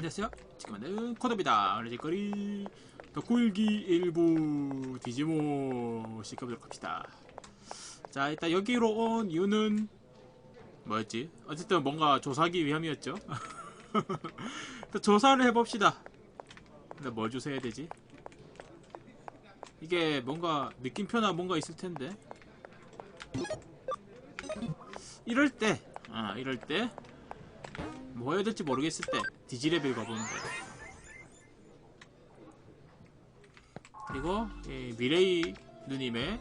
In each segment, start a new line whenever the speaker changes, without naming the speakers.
안녕하세요. 지금은 코드입니다. 오늘거리 덕골기 일부 디지모 시켜보도록 합시다. 자, 일단 여기로 온 이유는 뭐였지? 어쨌든 뭔가 조사하기 위함이었죠. 조사를 해봅시다. 근데 뭘 조사해야 되지? 이게 뭔가 느낌표나 뭔가 있을 텐데. 이럴 때, 아, 이럴 때, 뭐 해야 될지 모르겠을 때, 디지레벨 가보는 거예요. 그리고, 이 미레이 누님의,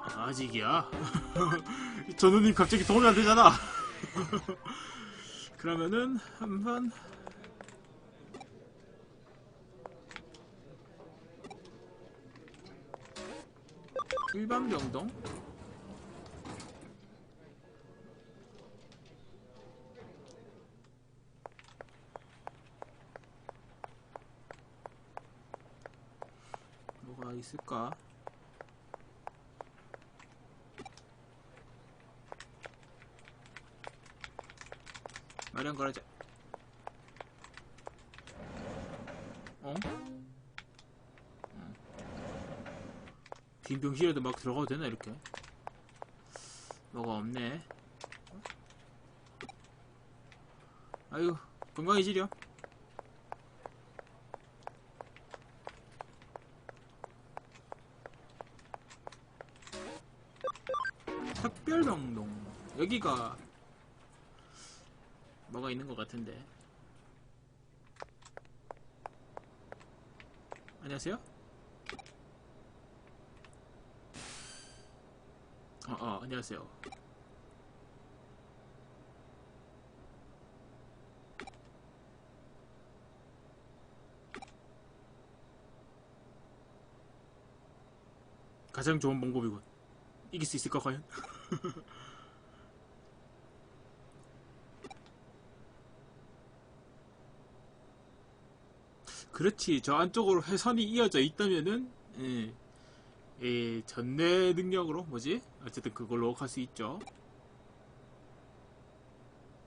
아직이야. 저 누님 갑자기 도움이 안 되잖아. 그러면은, 한번, 일반 병동? 있을까? 마련 걸어자. 어? 빈병실에도 막 들어가도 되나 이렇게? 뭐가 없네. 아유 건강해지려. 특별병동 여기가 뭐가 있는 것 같은데. 안녕하세요. 어, 어, 안녕하세요. 가장 좋은 방법이군. 이길 수 있을까, 과연? 그렇지. 저 안쪽으로 회선이 이어져 있다면은, 예, 예, 전내 능력으로, 뭐지? 어쨌든 그걸로 갈 수 있죠.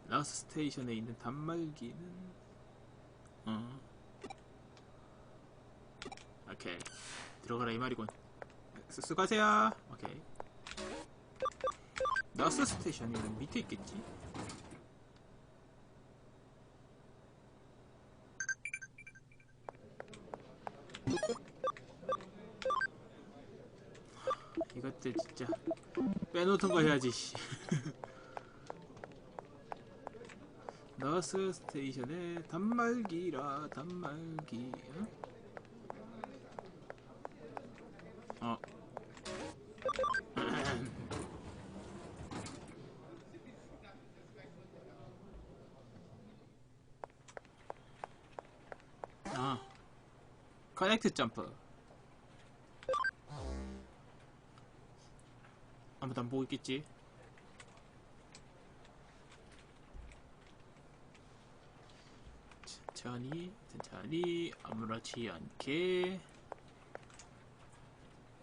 라스 스테이션에 있는 단말기는, 어. 오케이. 들어가라, 이 말이군. 수, 수고하세요. 오케이. 라스 스테이션이 밑에 있겠지? 이것들 진짜 빼놓던 거 해야지 씨. 너스 스테이션에 단말기라 단말기 어? 어. 아 커넥트 점프 아무도 안 보고 있겠지? 천천히, 천천히, 아무렇지 않게.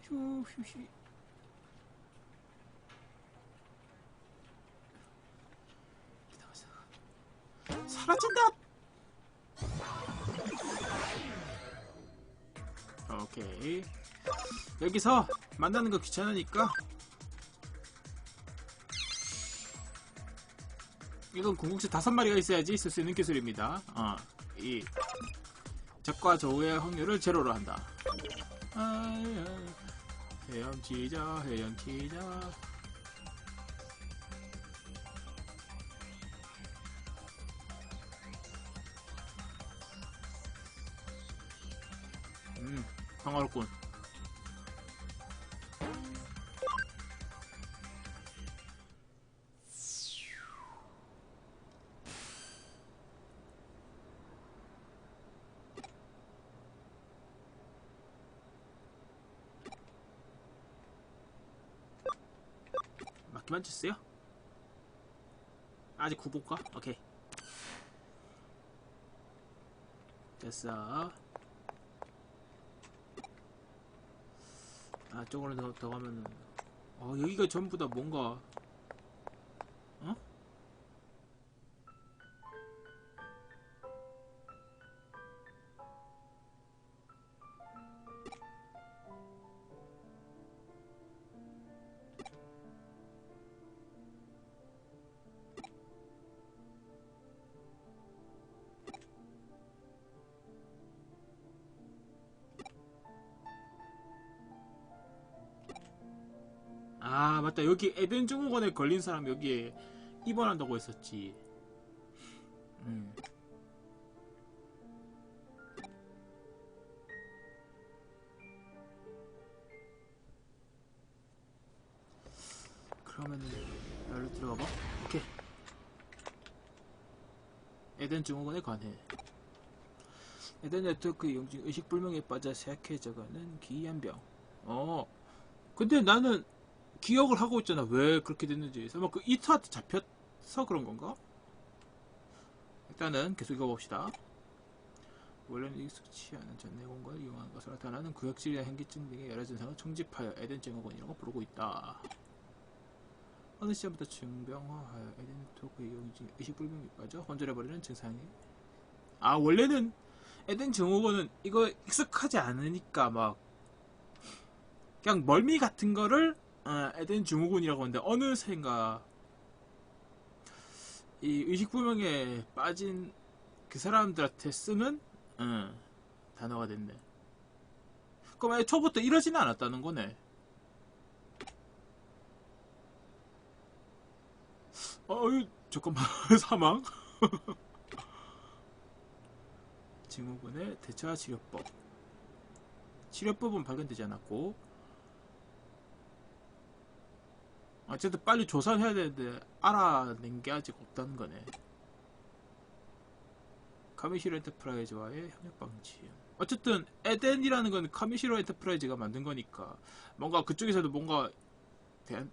휴, 휴, 휴. 오케이. 여기서 만나는 거 귀찮으니까 이건 궁극시 다섯 마리가 있어야지 쓸 수 있는 기술입니다. 어, 이 적과 저우의 확률을 제로로 한다. 아, 헤엄치자, 헤엄치자. 평화롭군. 맞기만 쳤어요? 아직 구볼까? 오케이 됐어 아 저거는 더, 더 가면은. 어 여기가 전부 다 뭔가 맞다 여기 에덴 증후군에 걸린 사람 여기 입원한다고 했었지. 음. 그러면은 여기로 들어가봐. 오케이. 에덴 증후군에 관해. 에덴 네트워크 중 의식불명에 빠져 세약해져가는 기이한 병. 어. 근데 나는 기억을 하고 있잖아. 왜 그렇게 됐는지. 설마 그 이트한테 잡혔어 그런 건가? 일단은 계속 읽어봅시다. 원래는 익숙치 않은 전 내공간을 이용하는 것으로 나타나는 구역질이나 현기증 등의 여러 증상을 총집하여 에덴 증후군이라고 부르고 있다. 어느 시점부터 증병화하여 에덴 네트워크 이용 중 의식불명에 빠져 혼절해버리는 증상이 아 원래는 에덴 증후군은 이거 익숙하지 않으니까 막 그냥 멀미 같은 거를 어, 에덴 증후군이라고 하는데 어느샌가 이 의식불명에 빠진 그 사람들한테 쓰는 어, 단어가 됐네. 그럼 아예 초부터 이러지는 않았다는 거네. 어이 잠깐만 사망. 증후군의 대처와 치료법. 치료법은 발견되지 않았고 어쨌든 빨리 조사를 해야 되는데 알아낸 게 아직 없다는 거네. 카미시로 엔터프라이즈와의 협력 방침. 어쨌든 에덴이라는 건 카미시로 엔터프라이즈가 만든 거니까 뭔가 그쪽에서도 뭔가 대한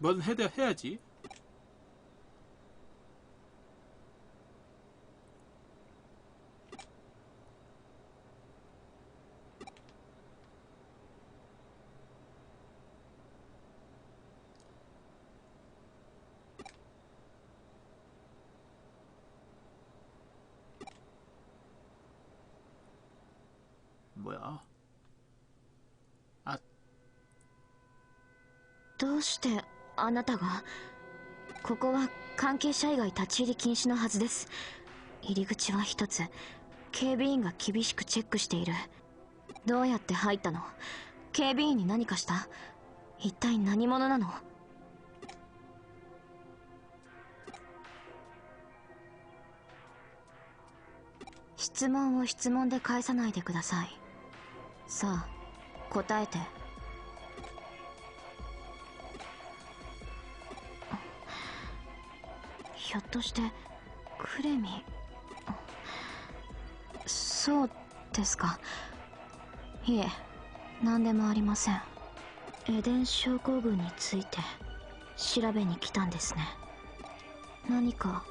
뭐든 해, 해야지.
してあなたが？ここは関係者以外立ち入り禁止のはずです。入り口は一つ。警備員が厳しくチェックしている。どうやって入ったの？警備員に何かした？一体何者なの？質問を質問で返さないでください。さあ答えて。ひょっとしてクレミそうですか。いえ何でもありません。エデン症候群について調べに来たんですね。何か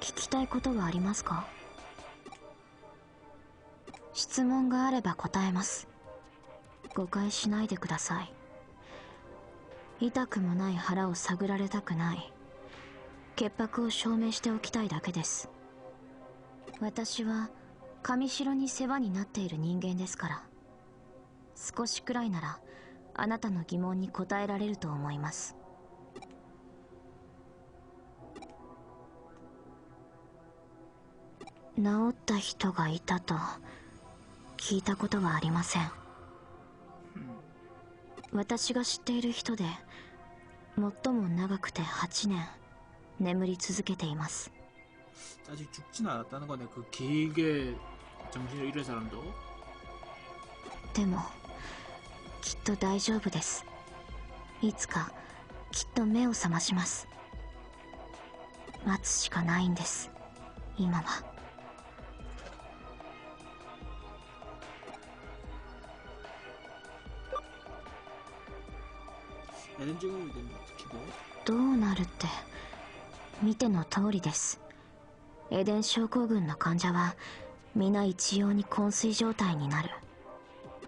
聞きたいことはありますか？質問があれば答えます。誤解しないでください。痛くもない腹を探られたくない。潔白を証明しておきたいだけです。私は上城に世話になっている人間ですから。少しくらいならあなたの疑問に答えられると思います。治った人がいたと聞いたことはありません。私が知っている人で最も長くて8年眠り続けています
아직 죽진 않았다는 거네. 그 길게 정신을 잃은 사람도.
でもきっと大丈夫ですいつかきっと目を覚まします待つしかないんです今は
에덴 증후군이 되면 어떻게 돼?
どうなるって 見ての通りです。エデン症候群の患者は皆一様に昏睡状態になる。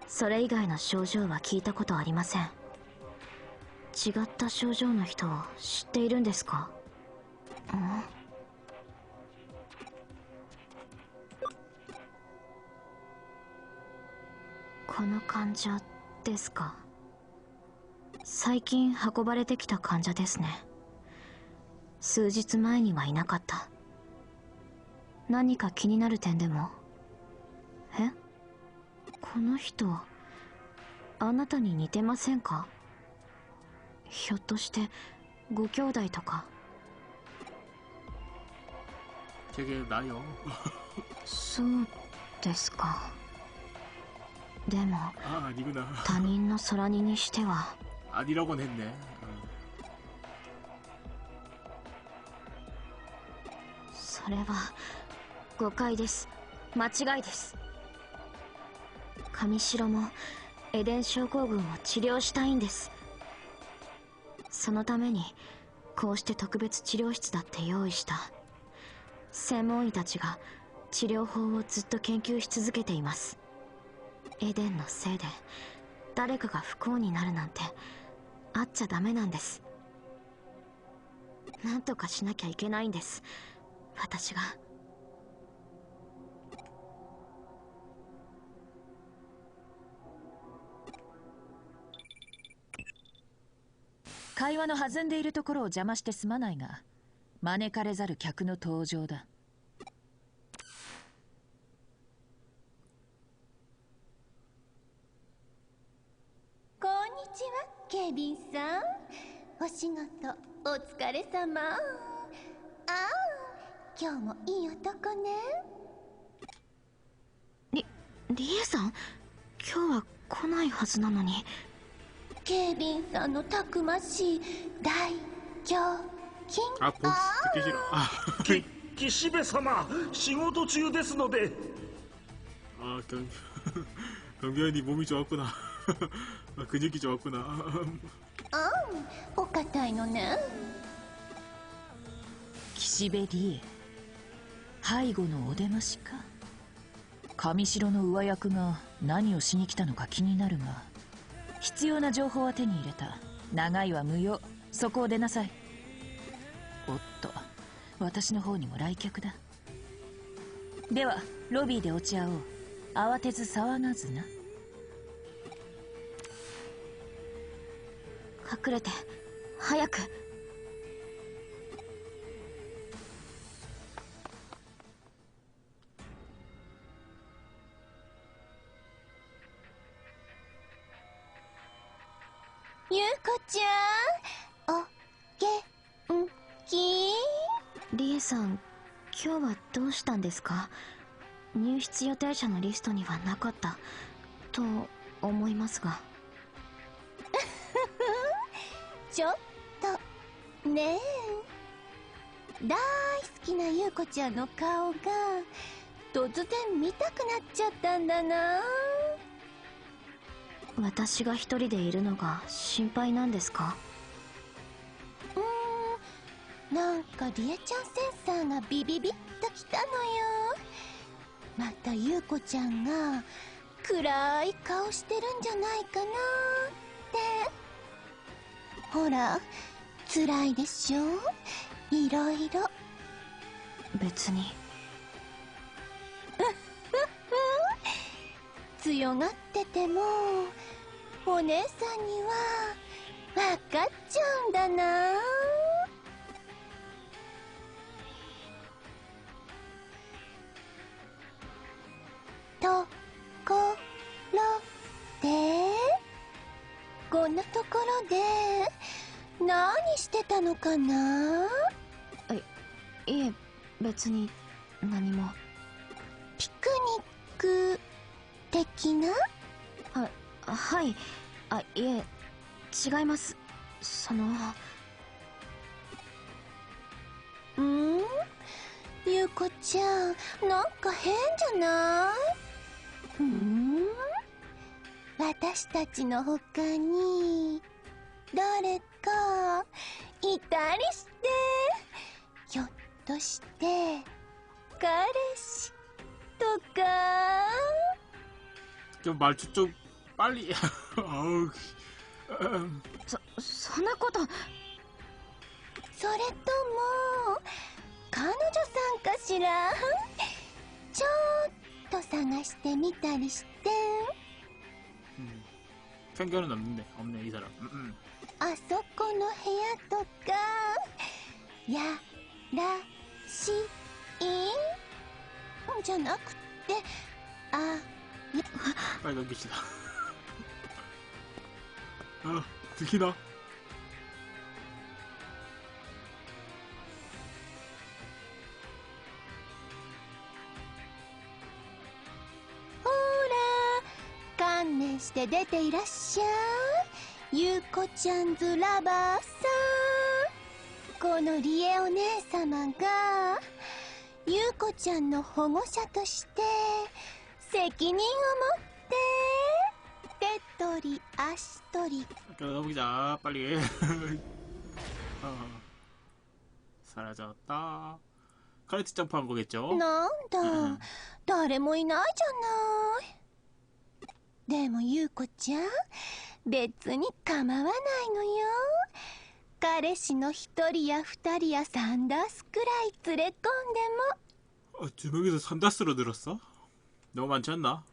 それ以外の症状は聞いたことありません。違った症状の人を知っているんですか？ん？この患者ですか？最近運ばれてきた患者ですね。数日前にはいなかった何か気になる点でもえこの人あなたに似てませんか ひょっとしてご兄弟とか
되게 나요.
そうですかでも
아 아니구나.
他人の空似にしては
아니라고는 했네.
れは誤解です。間違いです。上白もエデン症候群を治療したいんです。そのためにこうして特別治療室だって用意した。専門医たちが治療法をずっと研究し続けています。エデンのせいで誰かが不幸になるなんてあっちゃダメなんです。なんとかしなきゃいけないんです。私が。
会話の弾んでいるところを邪魔してすまないが招かれざる客の登場だ。
こんにちはケビンさん。お仕事お疲れ様。ああ今日もいい男ね
リリエさん今日は来ないはずなのに
ケビンさんのたくましい大胸筋
아 보스 듣기 싫어. 아,
き岸辺様仕事中ですので
아 경, 경비원이 몸이 좋았구나. 아, 근육이 좋았구나.
あお堅いのね
岸辺理恵 背後のお出ましか？上城の上役が何をしに来たのか気になるが必要な情報は手に入れた。長いは無用。そこを出なさい。おっと私の方にも来客だ。ではロビーで落ち合おう慌てず騒がずな。
隠れて早く。
ゆうこちゃんおげんき
リエさん今日はどうしたんですか？入室予定者のリストにはなかった。と思いますが。
ちょっとねえ。大好きなゆうこちゃんの顔が突然見たくなっちゃったんだな
私が一人でいるのが心配なんですか？
うーんなんかりえちゃんセンサーがビビビッときたのよ。またゆうこちゃんが暗い顔してるんじゃないかなって。ほら辛いでしょ？いろいろ。
別に
強がっててもお姉さんには分かっちゃうんだな。ところでこんなところで何してたのかな？い
え別に何も。
ピクニック的な
あはい。あいえ違います。その
うん？ゆうこちゃんなんか変じゃない？うん？私たちの他に誰かいたりしてひょっとして彼氏とか？
좀 말투 좀 빨리. 아우. 음,
そそんなこと
それとも彼女さんかしらちょっと探してみたりして
음. 편견은 없는데 없네 이 사람. 음, 음.
あそこの部屋とかやらしいんじゃなくてあ
あれが口だあ敵だ。ほら観念し
て出ていらっしゃい。ゆうこちゃんズラバーさん。このリエお姉様がゆうこちゃんの保護者として責任を持って手取り足取り
가보자 빨리 어, 사라졌다 카레트 점프한 거겠죠?
なんだ、
うん
誰もいないじゃないでもゆうこちゃん別に構わないのよ彼氏の一人や二人や三ダースくらい連れ込んでも
어, 두 명이서 산다스로 늘었어? 너무 많지 않나?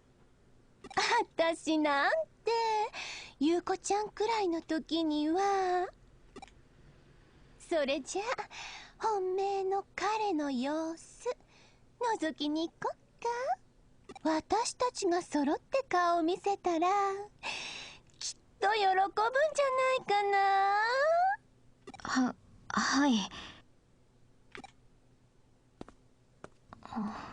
私なんてゆうこちゃんくらいの時にはそれじゃあ本命の彼の様子覗きに行こっか私たちが揃って顔を見せたらきっと喜ぶんじゃないかな
ははい
어.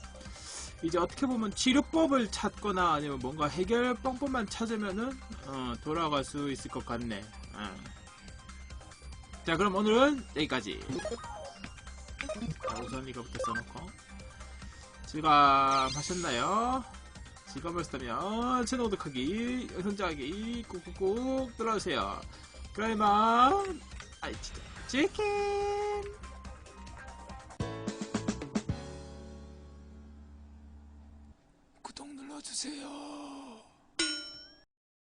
이제 어떻게 보면 치료법을 찾거나 아니면 뭔가 해결방법만 찾으면은 어, 돌아갈 수 있을 것 같네 어. 자 그럼 오늘은 여기까지 자, 우선 이거부터 써놓고 즐감하셨나요? 즐감하셨다면 채널 구독하기, 현장하기 꾹꾹꾹 눌러주세요. 그라이만 아이 진짜 치킨 주세요.